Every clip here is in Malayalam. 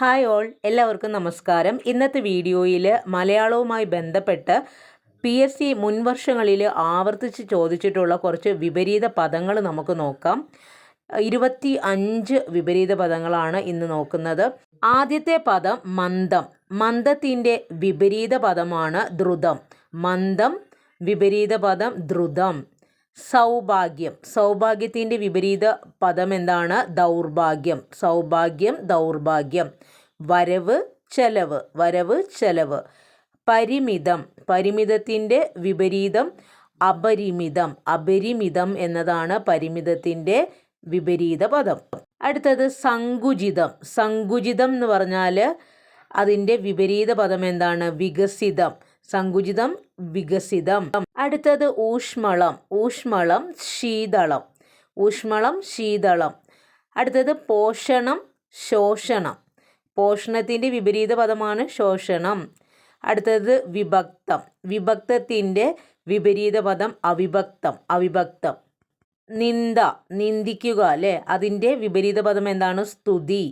ഹായ് ഓൾ എല്ലാവർക്കും നമസ്കാരം. ഇന്നത്തെ വീഡിയോയിൽ മലയാളവുമായി ബന്ധപ്പെട്ട് പി എസ് സി മുൻവർഷങ്ങളിൽ ആവർത്തിച്ച് ചോദിച്ചിട്ടുള്ള കുറച്ച് വിപരീത പദങ്ങൾ നമുക്ക് നോക്കാം. ഇരുപത്തി അഞ്ച് വിപരീത പദങ്ങളാണ് ഇന്ന് നോക്കുന്നത്. ആദ്യത്തെ പദം മന്ദം. മന്ദത്തിന്റെ വിപരീത പദമാണ് ദ്രുതം. മന്ദം വിപരീത പദം ദ്രുതം. സൗഭാഗ്യം. സൗഭാഗ്യത്തിന്റെ വിപരീത പദം എന്താണ്? ദൗർഭാഗ്യം. സൗഭാഗ്യം ദൗർഭാഗ്യം. വരവ് ചെലവ്. വരവ് ചെലവ്. പരിമിതം. പരിമിതത്തിന്റെ വിപരീതം അപരിമിതം. അപരിമിതം എന്നതാണ് പരിമിതത്തിന്റെ വിപരീത പദം. അടുത്തത് സങ്കുചിതം. സങ്കുചിതം എന്ന് പറഞ്ഞാൽ അതിന്റെ വിപരീത പദം എന്താണ്? വികസിതം. സങ്കുചിതം വികസിതം. അടുത്തത് ഊഷ്മളം. ഊഷ്മളം ശീതളം. ഊഷ്മളം ശീതളം. അടുത്തത് പോഷണം ശോഷണം. പോഷണത്തിന്റെ വിപരീത പദമാണ് ശോഷണം. അടുത്തത് വിഭക്തം. വിഭക്തത്തിന്റെ വിപരീത പദം അവിഭക്തം അവിഭക്തം. നിന്ദ നിന്ദിക്കുക അല്ലേ? അതിന്റെ വിപരീത പദം എന്താണ്? സ്തുതി.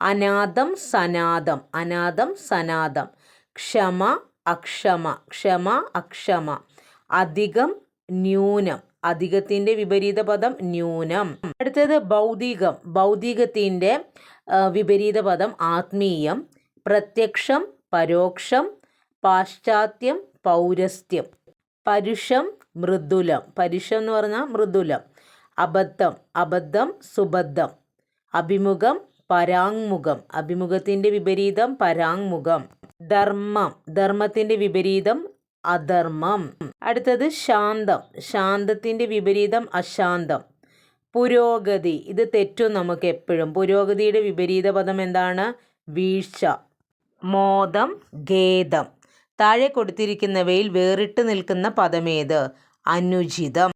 അനാഥം സനാഥം അനാഥം സനാഥം ക്ഷമ അക്ഷമ ക്ഷമ അക്ഷമ. അധികം ന്യൂനം. അധികത്തിന്റെ വിപരീത പദം ന്യൂനം. അടുത്തത് ഭൗതികം. ഭൗതികത്തിന്റെ വിപരീത പദം ആത്മീയം. പ്രത്യക്ഷം പരോക്ഷം. പാശ്ചാത്യം പൗരസ്ത്യം. പരുഷം മൃദുലം. പരുഷം എന്ന് പറഞ്ഞാൽ മൃദുലം. അബദ്ധം. അബദ്ധം സുബദ്ധം. അഭിമുഖം പരാങ്മുഖം. അഭിമുഖത്തിന്റെ വിപരീതം പരാങ്മുഖം. ധർമ്മം. ധർമ്മത്തിന്റെ വിപരീതം അധർമ്മം. അടുത്തത് ശാന്തം. ശാന്തത്തിന്റെ വിപരീതം അശാന്തം. പുരോഗതി. ഇത് തെറ്റും നമുക്ക് എപ്പോഴും. പുരോഗതിയുടെ വിപരീത പദം എന്താണ്? വീഴ്ച. മോദം ഖേദം. താഴെ കൊടുത്തിരിക്കുന്നവയിൽ വേറിട്ട് നിൽക്കുന്ന പദമേത്? അനുചിതം.